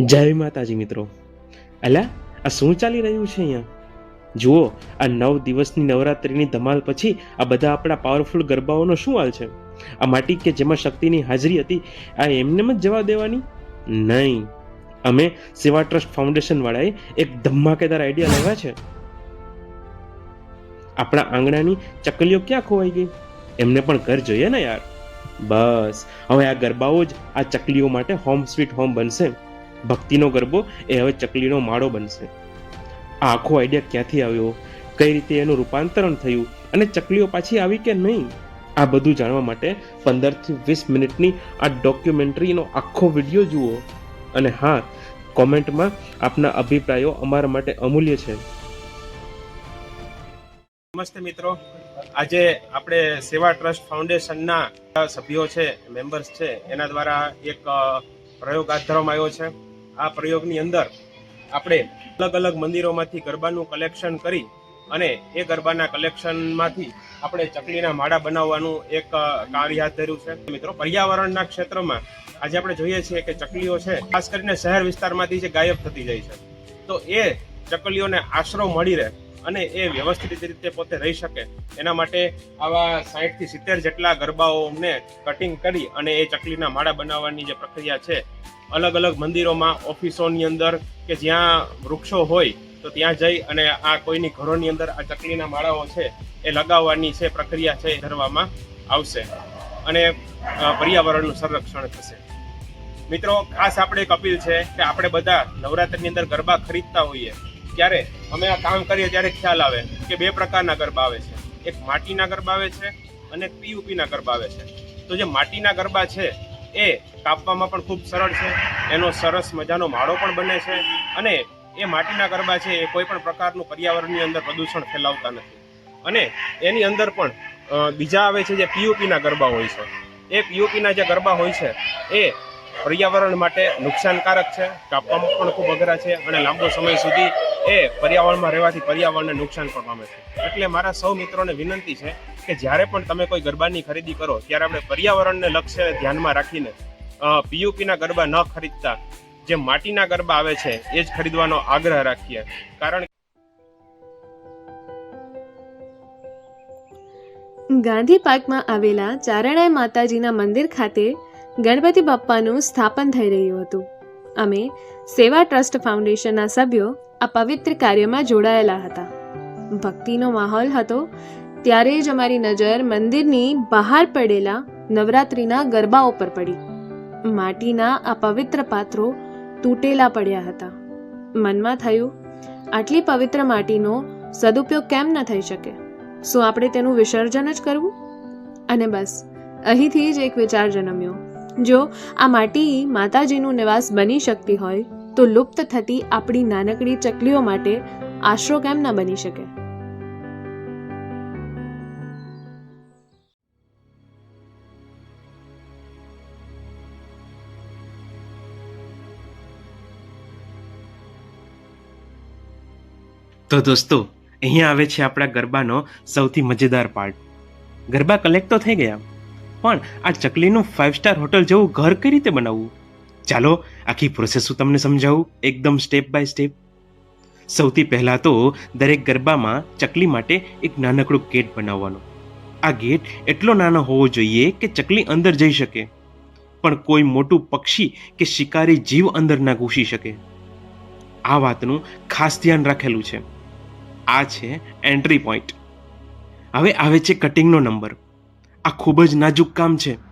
જય માતાજી મિત્રો. અલા, આ શું ચાલી રહ્યું છે અહીંયા? જુઓ, આ નવ દિવસની નવરાત્રિની ધમાલ પછી આ બધા આપણા પાવરફુલ ગરબાઓનો શું હાલ છે? આ માટી કે જેમાં શક્તિની હાજરી હતી, આ એમને જ જવા દેવાની? નહીં. અમે સેવા ટ્રસ્ટ ફાઉન્ડેશન વાળાએ એક ધમાકેદાર આઈડિયા લેવા છે. આપણા આંગણાની ચકલીઓ ક્યાં ખોવાઈ ગઈ? એમને પણ ઘર જોઈએ ને યાર. બસ. હવે આ ગરબાઓ જ આ ચકલીઓ માટે હોમ સ્વીટ હોમ બનશે. ભક્તિનો ગરબો એ હવે ચકલીનો માળો બનશે. આ આખો આઈડિયા ક્યાંથી આવ્યો? કઈ રીતે એનું રૂપાંતરણ થયું? અને ચકલીઓ પાછી આવી કે નહીં? આ બધું જાણવા માટે પંદરથી વીસ મિનિટની આ ડોક્યુમેન્ટરીનો આખો વીડિયો જુઓ. અને હા, કોમેન્ટમાં આપના અભિપ્રાયો અમારા માટે અમૂલ્ય છે. નમસ્તે મિત્રો. આજે આપણે સેવા ટ્રસ્ટ ફાઉન્ડેશનના સભ્યો છે મેમ્બર્સ છે, એના દ્વારા એક પ્રયોગ હાથ ધરવામાં આવ્યો છે. આ પ્રયોગની અંદર આપણે અલગ અલગ મંદિરોમાંથી ગરબાનું કલેક્શન કરી અને એ ગરબાના કલેક્શનમાંથી આપણે ચકલીના માળા બનાવવાનું એક કાર્ય હાથ ધર્યું છે. મિત્રો, પર્યાવરણના ક્ષેત્રમાં આજે આપણે જોઈએ છીએ કે ચકલીઓ છે, ખાસ કરીને શહેર વિસ્તારમાંથી જે ગાયબ થતી જાય છે. તો એ ચકલીઓને આશરો મળી રહે અને એ વ્યવસ્થિત રીતે પોતે રહી શકે. એના માટે આવા સાહીઠથી સિત્તેર જેટલા ગરબાઓને કટિંગ કરી અને એ ચકલીના માળા બનાવવાની જે પ્રક્રિયા છે અલગ અલગ મંદિરોમાં, ઓફિસોની અંદર કે જ્યાં વૃક્ષો હોય, તો ત્યાં જઈ અને આ કોઈની ઘરોની અંદર આ ચકલીના માળાઓ છે, એ લગાવવાની છે, પ્રક્રિયા છે, એ ધરવામાં આવશે. અને પર્યાવરણનું સંરક્ષણ થશે. મિત્રો, ખાસ આપણે એક અપીલ છે કે આપણે બધા નવરાત્રિની અંદર ગરબા ખરીદતા હોઈએ. ત્યારે અમે આ કામ કરીએ ત્યારે ખ્યાલ આવે કે બે પ્રકારના ગરબા આવે છે. એક માટીના ગરબા આવે છે અને પીયુપીના ગરબા આવે છે. તો જે માટીના ગરબા છે એ કાપવામાં પણ ખૂબ સરળ છે. એનો સરસ મજાનો માળો પણ બને છે અને એ માટીના ગરબા છે એ કોઈ પણ પ્રકારનું પર્યાવરણની અંદર પ્રદૂષણ ફેલાવતા નથી. અને એની અંદર પણ બીજા આવે છે જે પીઓપીના ગરબા હોય છે. એ પીઓપીના જે ગરબા હોય છે એ પર્યાવરણ માટે નુકસાનકારક છે, કાપવામાં પણ ખૂબ અઘરા છે અને લાંબો સમય સુધી એ પર્યાવરણમાં રહેવાથી પર્યાવરણને નુકસાન પણ પામે છે. એટલે મારા સૌ મિત્રોને વિનંતી છે કે જ્યારે પણ તમે કોઈ ગરબાની ખરીદી કરો, ત્યારે આપણે પર્યાવરણને લક્ષ્ય ધ્યાનમાં રાખીને પીયુપીના ગરબા ન ખરીદતા, જે માટીના ગરબા આવે છે, એ જ ખરીદવાનો આગ્રહ રાખીએ. કારણ ગાંધી પાર્કમાં આવેલા ચારણાય માતાજીના મંદિર ખાતે ગણપતિ બાપ્પાનું સ્થાપન થઈ રહ્યું હતું. અમે સેવા ટ્રસ્ટ ફાઉન્ડેશનના સભ્યો આ પવિત્ર કાર્યમાં જોડાયેલા હતા. ભક્તિનો માહોલ હતો, ત્યારે જ અમારી નજર મંદિરની બહાર પડેલા નવરાત્રિના ગરબાઓ પર પડી. માટીના આ પવિત્ર પાત્રો તૂટેલા પડ્યા હતા. મનમાં થયું, આટલી પવિત્ર માટીનો સદુપયોગ કેમ ન થઈ શકે? શું આપણે તેનું વિસર્જન જ કરવું? અને બસ, અહીંથી જ એક વિચાર જન્મ્યો. જો આ માટી માતાજીનું નિવાસ બની શકતી હોય તો લુપ્ત થતી આપણી નાનકડી ચકલીઓ માટે આશરો કેમ ના બની શકે? તો દોસ્તો, અહીંયા આવે છે આપણા ગરબાનો સૌથી મજેદાર પાર્ટ ગરબા કલેક્ટ તો થઈ ગયા, પણ આ ચકલીનું ફાઇવ સ્ટાર હોટલ જેવું ઘર કઈ રીતે બનાવવું? ચાલો, આખી પ્રોસેસ હું તમને સમજાવું, એકદમ સ્ટેપ બાય સ્ટેપ સૌથી પહેલાં તો દરેક ગરબામાં ચકલી માટે એક નાનકડું ગેટ બનાવવાનો. આ ગેટ એટલો નાનો હોવો જોઈએ કે ચકલી અંદર જઈ શકે. પણ કોઈ મોટું પક્ષી કે શિકારી જીવ અંદર ના ઘૂસી શકે. આ વાતનું ખાસ ધ્યાન રાખેલું છે. આ છે એન્ટ્રી પોઈન્ટ હવે આવે છે કટિંગનો નંબર આ ખૂબ જ નાજુક કામ છે.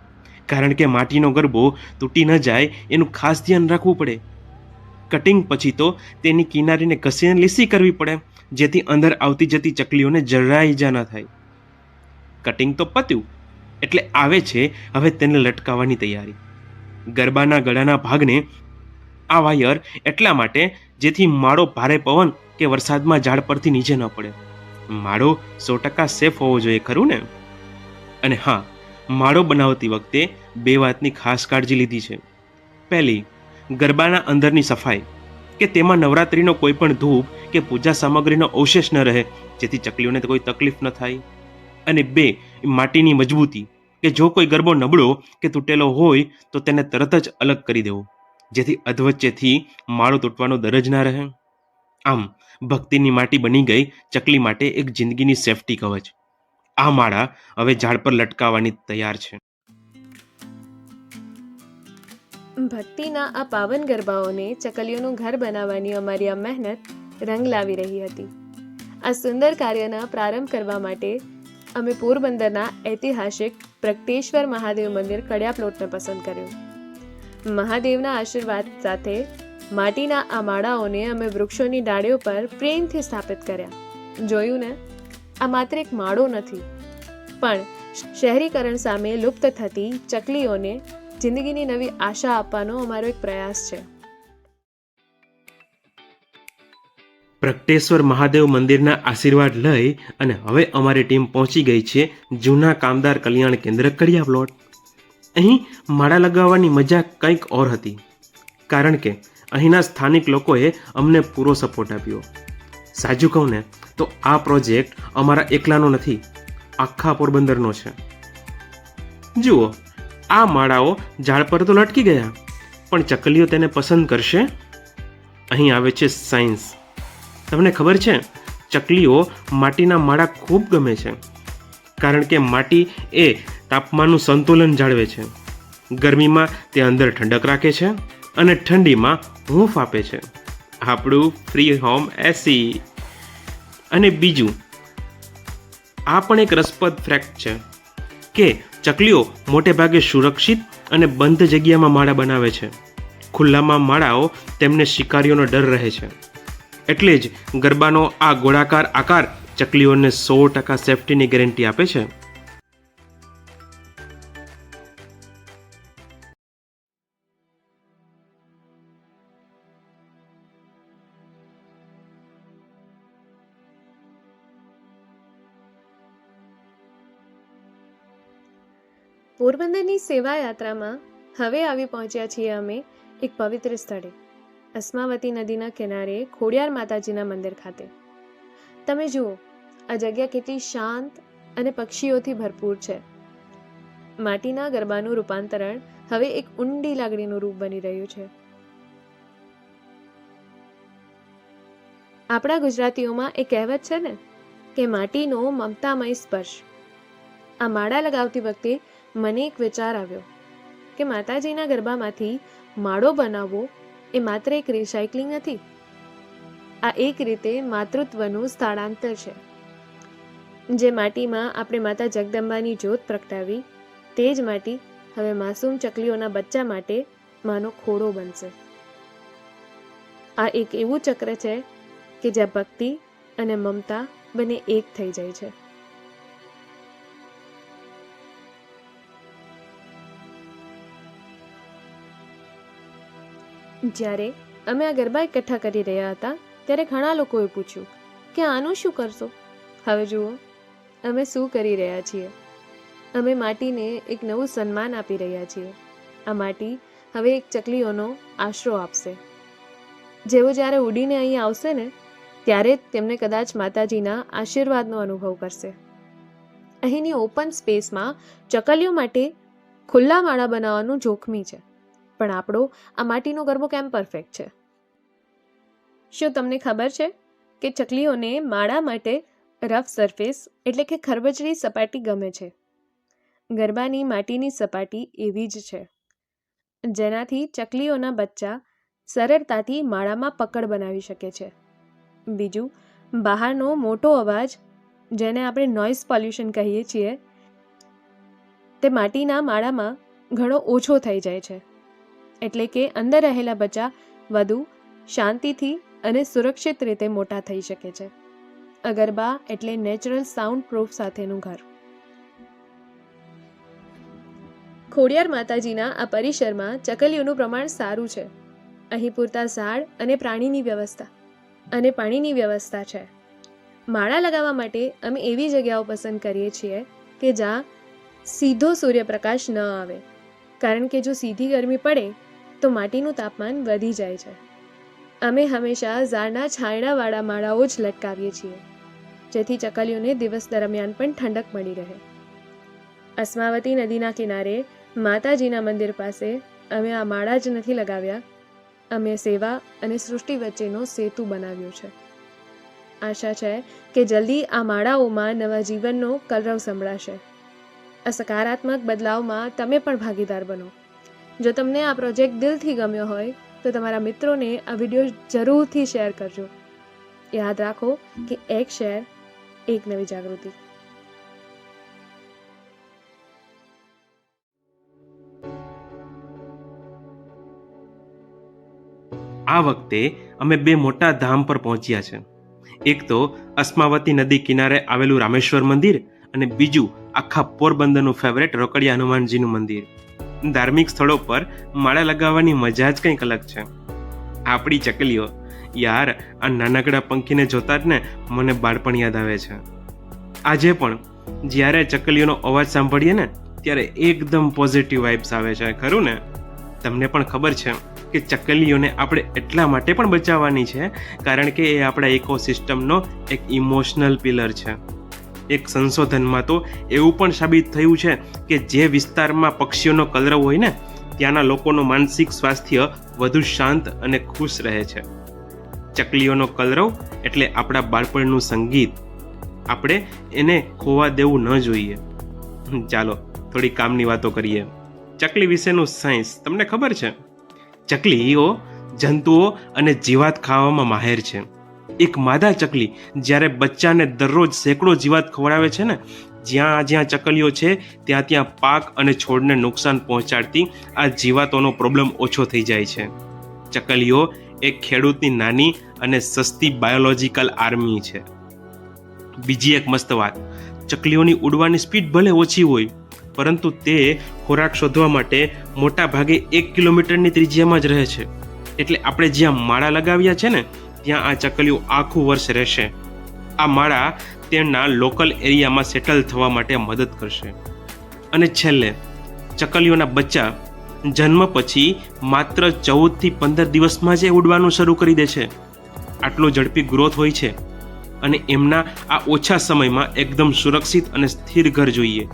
કારણ કે માટીનો ગરબો તૂટી ન જાય, એનું ખાસ ધ્યાન રાખવું પડે. કટિંગ પછી તો તેની કિનારીને ઘસીને લીસી કરવી પડે, જેથી અંદર આવતી જતી ચકલીઓને જરાય ઈજા ન થાય. કટિંગ તો પત્યું, એટલે આવે છે, હવે તેને લટકાવવાની તૈયારી. ગરબાના ગળાના ભાગને આ વાયર એટલા માટે, જેથી માળો ભારે પવન કે વરસાદમાં ઝાડ પરથી નીચે ન પડે. માળો સો ટકા સેફ હોવો જોઈએ, ખરું ને? અને હા માળો બનાવતી વખતે બે વાતની ખાસ કાળજી લીધી છે. પહેલી, ગરબાના અંદરની સફાઈ, કે તેમાં નવરાત્રિનો કોઈ પણ ધૂપ કે પૂજા સામગ્રીનો અવશેષ ન રહે, જેથી ચકલીઓને કોઈ તકલીફ ન થાય. અને બે, માટીની મજબૂતી, કે જો કોઈ ગરબો નબળો કે તૂટેલો હોય, તો તેને તરત જ અલગ કરી દેવો, જેથી અધવચ્ચેથી માળો તૂટવાનો દર જ ના રહે. આમ, ભક્તિની માટી બની ગઈ ચકલી માટે એક જિંદગીની સેફટી કવચ. આ માળા હવે ઝાડ પર લટકાવવાની તૈયાર છે. ભક્તિના આ પાવન ગરબાઓને ચકલીઓનું ઘર બનાવવાની અમારી આ મહેનત રંગ લાવી રહી હતી. આ સુંદર કાર્યના પ્રારંભ કરવા માટે અમે પોરબંદરના ઐતિહાસિક પ્રગટેશ્વર મહાદેવ મંદિર કડિયા પ્લોટને પસંદ કર્યું. મહાદેવના આશીર્વાદ સાથે માટીના આ માળાઓને અમે વૃક્ષોની ડાળીઓ પર પ્રેમથી સ્થાપિત કર્યા. જોયું ને? આ માત્ર એક માળો નથી, પણ શહેરીકરણ સામે લુપ્ત થતી ચકલીઓને જિંદગીની નવી આશા આપવાનો અમારો એક પ્રયાસ છે. પ્રગટેશ્વર મહાદેવ મંદિરના આશીર્વાદ લઈ અને હવે અમારી ટીમ પહોંચી ગઈ છે જૂના કામદાર કલ્યાણ કેન્દ્ર કડિયા પ્લોટ. અહીં માળા લગાવવાની મજા કંઈક ઓર હતી, કારણ કે અહીંના સ્થાનિક લોકોએ અમને પૂરો સપોર્ટ આપ્યો. સાચું કહું ને તો આ પ્રોજેક્ટ અમારા એકલાનો નથી, આખા પોરબંદરનો છે. જુઓ, આ માળાઓ ઝાડ પર તો લટકી ગયા, પણ ચકલીઓ તેને પસંદ કરશે? અહીં આવે છે સાયન્સ. તમને ખબર છે, ચકલીઓ માટીના માળા ખૂબ ગમે છે, કારણ કે માટી એ તાપમાનનું સંતુલન જાળવે છે. ગરમીમાં તે અંદર ઠંડક રાખે છે અને ઠંડીમાં હૂંફ આપે છે. આપણું ફ્રી હોમ એસી અને બીજું, આ પણ એક રસપ્રદ ફેક્ટ છે કે ચકલીઓ મોટે ભાગે સુરક્ષિત અને બંધ જગ્યામાં માળા બનાવે છે. ખુલ્લામાં માળાઓ તેમને શિકારીઓનો ડર રહે છે. એટલે જ ગરબાનો આ ગોળાકાર આકાર ચકલીઓને સો ટકા સેફટીની ગેરંટી આપે છે. પોરબંદરની સેવા યાત્રામાં હવે આવી પહોંચ્યા છીએ અમે એક પવિત્ર સ્થળે, અસ્માવતી નદીના કિનારે ખોડિયાર માતાજીના મંદિર ખાતે. તમે જુઓ, આ જગ્યા કેટલી શાંત અને પક્ષીઓથી ભરપૂર છે. માટીના ગરબાનું રૂપાંતરણ હવે એક ઊંડી લાગણીનું રૂપ બની રહ્યું છે. આપણા ગુજરાતીઓમાં એક કહેવત છે ને કે, માટીનો મમતામય સ્પર્શ. આ માળા લગાવતી વખતે મને એક વિચાર આવ્યો કે માતાજીના ગરબામાંથી માળો બનાવવો એ માત્ર એક રિસાયકલિંગ નથી. આ એક રીતે માતૃત્વનું સ્થળાંતર છે. જે માટીમાં આપણે માતા જગદંબાની જ્યોત પ્રગટાવી, તે જ માટી હવે માસૂમ ચકલીઓના બચ્ચા માટે માનો ખોડો બનશે. આ એક એવું ચક્ર છે કે જ્યાં ભક્તિ અને મમતા બંને એક થઈ જાય છે. જ્યારે અમે આ ગરબા એકઠા કરી રહ્યા હતા, ત્યારે ઘણા લોકોએ પૂછ્યું કે આનું શું કરશો? હવે જુઓ, અમે શું કરી રહ્યા છીએ? અમે માટીને એક નવું સન્માન આપી રહ્યા છીએ. આ માટી હવે એક ચકલીઓનો આશરો આપશે. જેઓ જ્યારે ઉડીને અહીં આવશે ને, ત્યારે તેમને કદાચ માતાજીના આશીર્વાદનો અનુભવ કરશે. અહીંની ઓપન સ્પેસમાં ચકલીઓ માટે ખુલ્લા માળા બનાવવાનું જોખમી છે. પણ આપણો આ માટીનો ગરબો કેમ પરફેક્ટ છે? શું તમને ખબર છે કે ચકલીઓને માળા માટે રફ સરફેસ એટલે કે ખરબચડી સપાટી ગમે છે? ગરબાની માટીની સપાટી એવી જ છે. જેનાથી ચકલીઓના બચ્ચા સરળતાથી માળામાં પકડ બનાવી શકે છે. બીજું, બહારનો મોટો અવાજ, જેને આપણે નોઇઝ પોલ્યુશન કહીએ છીએ, તે માટીના માળામાં ઘણો ઓછો થઈ જાય છે. એટલે કે અંદર રહેલા બચ્ચા વધુ શાંતિથી અને સુરક્ષિત રીતે મોટા થઈ શકે છે. અગરબા એટલે નેચરલ સાઉન્ડ પ્રૂફ સાથેનું ઘર. ખોડિયાર માતાજીના આ પરિસરમાં ચકલીઓનું પ્રમાણ સારું છે. અહીં પૂરતા ઝાડ અને પ્રાણીની વ્યવસ્થા અને પાણીની વ્યવસ્થા છે. માળા લગાવવા માટે અમે એવી જગ્યાઓ પસંદ કરીએ છીએ કે જ્યાં સીધો સૂર્યપ્રકાશ ન આવે. કારણ કે જો સીધી ગરમી પડે તો માટીનું તાપમાન વધી જાય છે. અમે હંમેશા ઝાડના છાંયડાવાળા માળાઓ જ લટકાવીએ છીએ, જેથી ચકલીઓને દિવસ દરમિયાન પણ ઠંડક મળી રહે. અસ્માવતી નદીના કિનારે માતાજીના મંદિર પાસે અમે આ માળા જ નથી લગાવ્યા. અમે સેવા અને સૃષ્ટિ વચ્ચેનો સેતુ બનાવ્યો છે. આશા છે કે જલ્દી આ માળાઓમાં નવા જીવનનો કલરવ સંભળાશે. આ સકારાત્મક બદલાવમાં તમે પણ ભાગીદાર બનો. જો તમને આ પ્રોજેક્ટ દિલથી ગમ્યો હોય, તો તમારા મિત્રોને આ વીડિયો જરૂરથી શેર કરજો. યાદ રાખો કે એક શેર એક નવી જાગૃતિ. આ વખતે અમે બે મોટા ધામ પર પહોંચ્યા છે. એક તો અસ્માવતી નદી કિનારે આવેલું રામેશ્વર મંદિર અને બીજું આખા પોરબંદરનું ફેવરેટ રોકડિયા હનુમાનજીનું મંદિર. ધાર્મિક સ્થળો પર માળા લગાવવાની મજા જ કંઈક અલગ છે. આપણી ચકલીઓ, યાર, આ નાનકડા પંખીને જોતા જ ને મને બાળપણ યાદ આવે છે. આજે પણ, જ્યારે ચકલીઓનો અવાજ સાંભળીએ ને, ત્યારે એકદમ પોઝિટિવ વાઇબ્સ આવે છે, ખરું ને? તમને પણ ખબર છે કે ચકલીઓને આપણે એટલા માટે પણ બચાવવાની છે, કારણ કે એ આપણા ઇકોસિસ્ટમનો એક ઇમોશનલ પિલર છે. એક સંશોધનમાં તો એવું પણ સાબિત થયું છે કે જે વિસ્તારમાં પક્ષીઓનો કલરવ હોય ને, ત્યાંના લોકોનું માનસિક સ્વાસ્થ્ય વધુ શાંત અને ખુશ રહે છે. ચકલીઓનો કલરવ એટલે આપણા બાળપણનું સંગીત. આપણે એને ખોવા દેવું ન જોઈએ. ચાલો, થોડી કામની વાતો કરીએ. ચકલી વિશેનું સાયન્સ, તમને ખબર છે? ચકલીઓ જંતુઓ અને જીવાત ખાવામાં માહેર છે. એક માદા ચકલી જ્યારે બચ્ચાને દરરોજ સેંકડો જીવાત ખવડાવે છે ને, જ્યાં જ્યાં ચકલીઓ છે, ત્યાં ત્યાં પાક અને છોડને નુકસાન પહોંચાડતી આ જીવાતોનો પ્રોબ્લેમ ઓછો થઈ જાય છે. ચકલીઓ એક ખેડૂતની નાની અને સસ્તી બાયોલોજીકલ આર્મી છે. બીજી એક મસ્ત વાત, ચકલીઓની ઉડવાની સ્પીડ ભલે ઓછી હોય, પરંતુ તે ખોરાક શોધવા માટે મોટા ભાગે એક કિલોમીટરની ત્રિજ્યામાં જ રહે છે. એટલે આપણે જ્યાં માળા લગાવ્યા છે ને ત્યાં આ ચકલીઓ આખું વર્ષ રહેશે. આ માળા તેમના લોકલ એરિયામાં સેટલ થવા માટે મદદ કરશે. અને છેલ્લે, ચકલીઓના બચ્ચા જન્મ પછી માત્ર ચૌદથી પંદર દિવસમાં જ એ ઉડવાનું શરૂ કરી દે છે. આટલો ઝડપી ગ્રોથ હોય છે અને એમના આ ઓછા સમયમાં એકદમ સુરક્ષિત અને સ્થિર ઘર જોઈએ.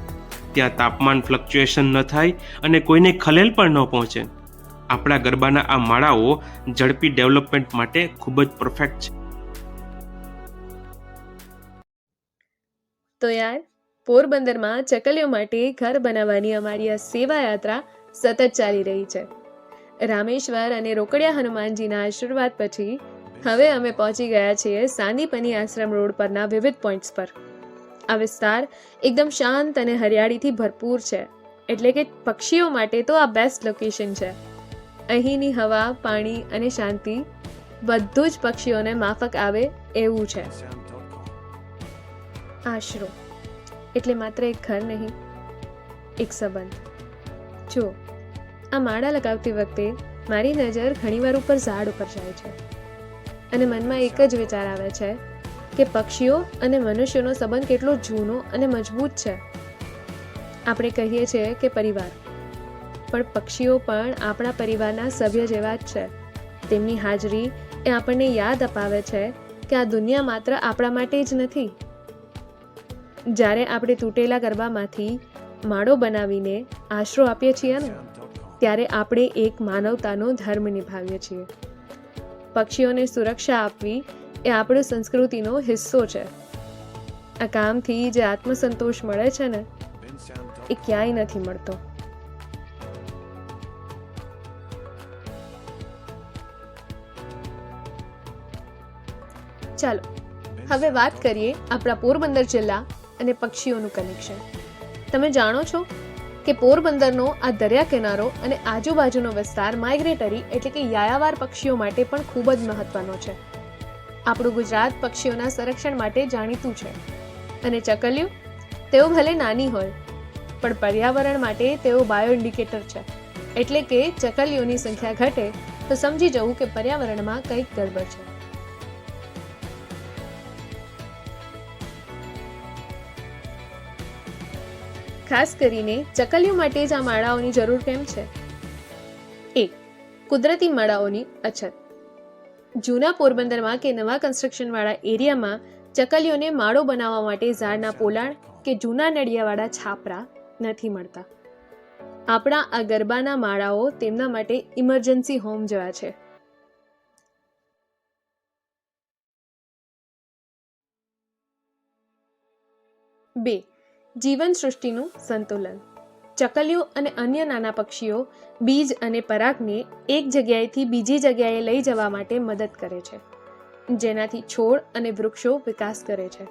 ત્યાં તાપમાન ફ્લક્ચ્યુએશન ન થાય અને કોઈને ખલેલ પણ ન પહોંચે. આપણા ગરબાના આ માળાઓ ઝડપી ડેવલપમેન્ટ માટે ખૂબ જ પરફેક્ટ છે. તો યાર, પોરબંદરમાં ચકલીઓ માટે ઘર બનાવવાની અમારી આ સેવા યાત્રા સતત ચાલી રહી છે. રામેશ્વર અને રોકડિયા હનુમાનજીના આશીર્વાદ પછી હવે અમે પહોંચી ગયા છીએ સાંદીપની આશ્રમ રોડ પરના વિવિધ પોઈન્ટ્સ પર. આ વિસ્તાર એકદમ શાંત અને હરિયાળીથી ભરપૂર છે. એટલે કે પક્ષીઓ માટે તો આ બેસ્ટ લોકેશન છે. અહીંની હવા, પાણી અને શાંતિ બધું જ પક્ષીઓને માફક આવે એવું છે. આશરો એટલે માત્ર એક ઘર નહીં, એક સંબંધ. જો આ માળા લગાવતી વખતે મારી નજર ઘણીવાર ઉપર ઝાડ ઉપર જાય છે અને મનમાં એક જ વિચાર આવે છે કે પક્ષીઓ અને મનુષ્યનો સંબંધ કેટલો જૂનો અને મજબૂત છે. આપણે કહીએ છીએ કે પરિવાર. પણ પક્ષીઓ પણ આપણા પરિવારના સભ્ય જેવા જ છે. તેમની હાજરી એ આપણને યાદ અપાવે છે કે આ દુનિયા માત્ર આપણા માટે જ નથી. જ્યારે આપણે તૂટેલા ગરબામાંથી માળો બનાવીને આશરો આપીએ છીએ ને, ત્યારે આપણે એક માનવતાનો ધર્મ નિભાવીએ છીએ. પક્ષીઓને સુરક્ષા આપવી એ આપણી સંસ્કૃતિનો હિસ્સો છે. આ કામથી જે આત્મસંતોષ મળે છે ને, એ ક્યાંય નથી મળતો. ચાલો હવે વાત કરીએ આપણા પોરબંદર જિલ્લા અને પક્ષીઓનું કનેક્શન તમે જાણો છો કે પોરબંદરનો આ દરિયા કિનારો અને આજુબાજુનો વિસ્તાર માઇગ્રેટરી એટલે કે યાયાવાર પક્ષીઓ માટે પણ ખૂબ જ મહત્વનો છે. આપણું ગુજરાત પક્ષીઓના સંરક્ષણ માટે જાણીતું છે. અને ચકલિયું તેઓ ભલે નાની હોય પણ પર્યાવરણ માટે તેઓ બાયો ઇન્ડિકેટર છે. એટલે કે ચકલીઓની સંખ્યા ઘટે તો સમજી જવું કે પર્યાવરણમાં કંઈક ગરબડ છે. ખાસ કરીને ચકલીઓ માટે જ આ માળાઓની જરૂર કેમ છે? એક, કુદરતી માળાઓની અછત. જૂના પોરબંદરમાં કે નવા કન્સ્ટ્રક્શનવાળા એરિયામાં ચકલીઓને માળો બનાવવા માટે ઝાડના પોલાણ કે જૂના નડિયાવાળા છાપરા નથી મળતા. આપણા આ ગરબાના માળાઓ તેમના માટે ઇમરજન્સી હોમ જેવા છે. બે જીવન સૃષ્ટિનું સંતુલન. ચકલીઓ અને અન્ય નાના પક્ષીઓ બીજ અને પરાગને એક જગ્યાએથી બીજી જગ્યાએ લઈ જવા માટે મદદ કરે છે, જેનાથી છોડ અને વૃક્ષો વિકાસ કરે છે.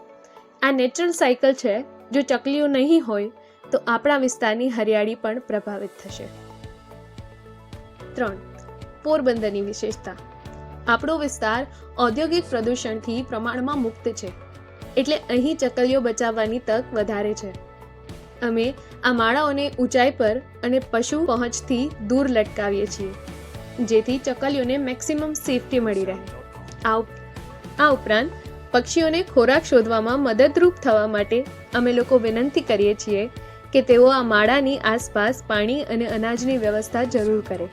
આ નેચરલ સાયકલ છે, જો ચકલીઓ નહીં હોય, તો આપણા વિસ્તારની હરિયાળી પણ પ્રભાવિત થશે. ત્રણ, પોરબંદરની વિશેષતા. આપણો વિસ્તાર ઔદ્યોગિક પ્રદૂષણથી પ્રમાણમાં મુક્ત છે. એટલે અહીં ચકલીઓ બચાવવાની તક વધારે છે. અમે આ માળાઓને ઊંચાઈ પર અને પશુ પહોંચથી દૂર લટકાવીએ છીએ, જેથી ચકલીઓને મેક્સિમમ સેફટી મળી રહે. આ ઉપરાંત પક્ષીઓને ખોરાક શોધવામાં મદદરૂપ થવા માટે અમે લોકો વિનંતી કરીએ છીએ કે તેઓ આ માળાની આસપાસ પાણી અને અનાજની વ્યવસ્થા જરૂર કરે.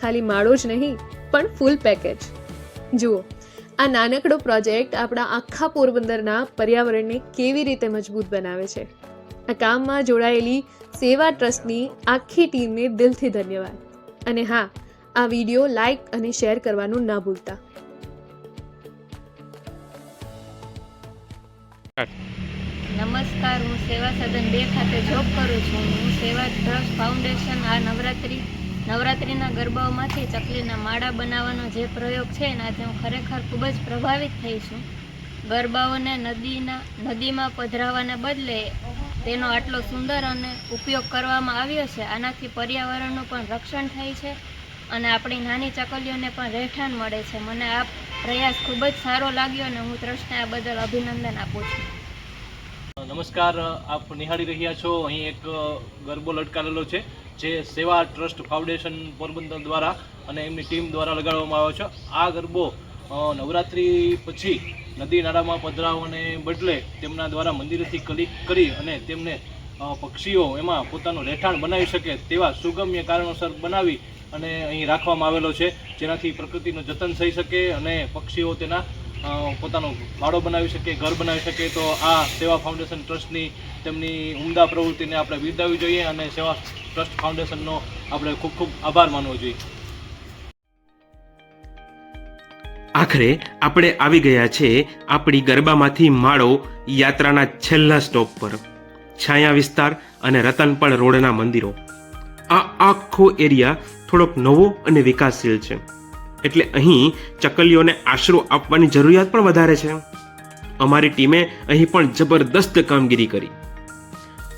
ખાલી માળો જ નહીં, પણ ફૂલ પેકેજ. જુઓ આ નાનકડો પ્રોજેક્ટ આપણા આખા પોરબંદરના પર્યાવરણને કેવી રીતે મજબૂત બનાવે છે. આ કામમાં જોડાયેલી સેવા ટ્રસ્ટની આખી ટીમને દિલથી ધન્યવાદ. અને હા, આ વીડિયો લાઈક અને શેર કરવાનું ના ભૂલતા. નમસ્કાર, હું સેવા સદન બે ખાતે જોબ કરું છું. હું સેવા ટ્રસ્ટ ફાઉન્ડેશન આ નવરાત્રિ નવરાત્રિના ગરબાઓમાંથી ચકલીના માળા બનાવવાનો જે પ્રયોગ છે એનાથી હું ખરેખર ખૂબ જ પ્રભાવિત થઈ છું. ગરબાઓને નદીના, નદીમાં પધરાવાને બદલે તેનો આટલો સુંદર અને ઉપયોગ કરવામાં આવ્યો છે. આનાથી પર્યાવરણનું પણ રક્ષણ થાય છે અને આપણી નાની ચકલીઓને પણ રહેઠાણ મળે છે. મને આ પ્રયાસ ખૂબ જ સારો લાગ્યો અને હું ટ્રસ્ટને આ બદલ અભિનંદન આપું છું. નમસ્કાર, આપ નિહાળી રહ્યા છો. અહીં એક ગરબો લટકાવેલો છે. જે સેવા ટ્રસ્ટ ફાઉન્ડેશન પોરબંદર દ્વારા અને એમની ટીમ દ્વારા લગાડવામાં આવ્યો છે. આ ગરબો નવરાત્રી પછી નદી નાળામાં પધરાઓને બદલે તેમના દ્વારા મંદિરેથી કલિક કરી અને તેમને પક્ષીઓ એમાં પોતાનું રહેઠાણ બનાવી શકે તેવા સુગમ્ય કારણોસર બનાવી અને અહીં રાખવામાં આવેલો છે, જેનાથી પ્રકૃતિનું જતન થઈ શકે અને પક્ષીઓ તેના પોતાનો વાડો બનાવી શકે, ઘર બનાવી શકે. તો આ સેવા ફાઉન્ડેશન ટ્રસ્ટની તેમની ઉમદા પ્રવૃત્તિને આપણે બિરદાવવી જોઈએ અને સેવા ટ્રસ્ટ ફાઉન્ડેશનનો આપણે ખૂબ ખૂબ આભાર માનવો જોઈએ. આખરે આપણે આવી ગયા છે આપણી ગરબામાંથી માળો યાત્રાના છેલ્લા સ્ટોપ પર. છાયા વિસ્તાર અને રતનપળ રોડના મંદિરો. આ આખો એરિયા થોડોક નવો અને વિકાસશીલ છે. એટલે અહીં ચકલીઓને આશરો આપવાની જરૂરિયાત પણ વધારે છે. અમારી ટીમે અહીં પણ જબરદસ્ત કામગીરી કરી.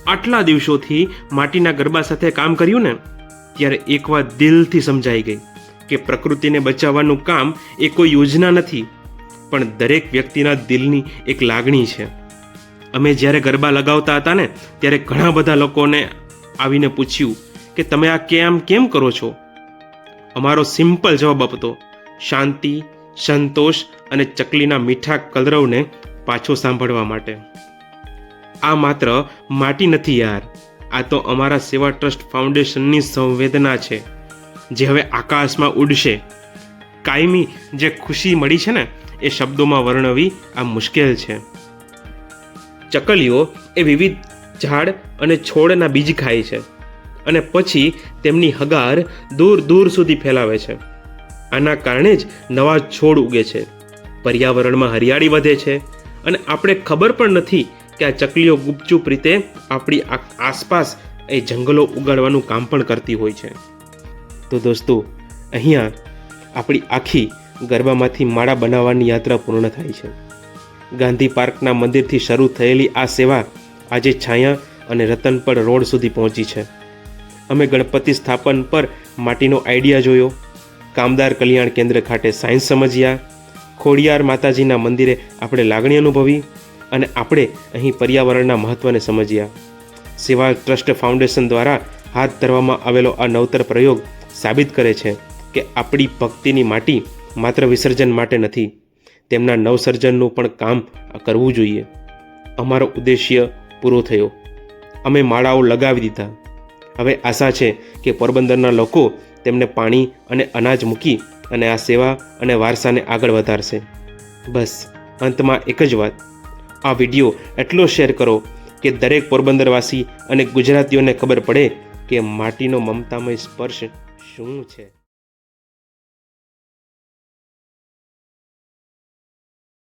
આટલા દિવસોથી માટીના ગરબા સાથે કામ કર્યું ને, ત્યારે એક વાત દિલથી સમજાઈ ગઈ કે પ્રકૃતિને બચાવવાનું કામ એ કોઈ યોજના નથી, પણ દરેક વ્યક્તિના દિલની એક લાગણી છે. અમે જ્યારે ગરબા લગાવતા હતા ને, ત્યારે ઘણા બધા લોકોને આવીને પૂછ્યું કે તમે આ કેમ કેમ કરો છો? અમારો સિમ્પલ જવાબ આપતો, શાંતિ, સંતોષ અને ચકલીના મીઠા કલરવને પાછો સાંભળવા માટે. આ માત્ર માટી નથી યાર. આ તો અમારા સેવા ટ્રસ્ટ ફાઉન્ડેશનની સંવેદના છે, જે હવે આકાશમાં ઉડશે. કાયમી જે ખુશી મળી છે ને, એ શબ્દોમાં વર્ણવી આ મુશ્કેલ છે. ચકલીઓ એ વિવિધ ઝાડ અને છોડના બીજ ખાય છે અને પછી તેમની હગાર દૂર દૂર સુધી ફેલાવે છે. આના કારણે જ નવા છોડ ઉગે છે. પર્યાવરણમાં હરિયાળી વધે છે અને આપણે ખબર પણ નથી કે આ ચકલીઓ ગુપચુપ રીતે આપણી આસપાસ એ જંગલો ઉગાડવાનું કામ પણ કરતી હોય છે. તો દોસ્તો, અહીંયા આપણી આખી ગરબામાંથી માળા બનાવવાની યાત્રા પૂર્ણ થાય છે. ગાંધી પાર્કના મંદિરથી શરૂ થયેલી આ સેવા આજે છાયા અને રતનપર રોડ સુધી પહોંચી છે. અમે ગણપતિ સ્થાપન પર માટીનો આઈડિયા જોયો. કામદાર કલ્યાણ કેન્દ્ર ખાતે સાયન્સ સમજ્યા. ખોડિયાર માતાજીના મંદિરે આપણે લાગણી અનુભવી. અને આપણે અહીં પર્યાવરણના મહત્ત્વને સમજ્યા સેવા ટ્રસ્ટ ફાઉન્ડેશન દ્વારા હાથ ધરવામાં આવેલો આ નવતર પ્રયોગ સાબિત કરે છે કે આપણી ભક્તિની માટી માત્ર વિસર્જન માટે નથી, તેમના નવસર્જનનું પણ કામ કરવું જોઈએ. અમારો ઉદ્દેશ્ય પૂરો થયો. અમે માળાઓ લગાવી દીધા. હવે આશા છે કે પોરબંદરના લોકો તેમને પાણી અને અનાજ મૂકી અને આ સેવા અને વારસાને આગળ વધારશે. બસ, અંતમાં એક જ વાત. આ વીડિયો એટલો શેર કરો કે દરેક પોરબંદરવાસી અને ગુજરાતીઓને ખબર પડે કે માટીનો મમતામય સ્પર્શ શું છે.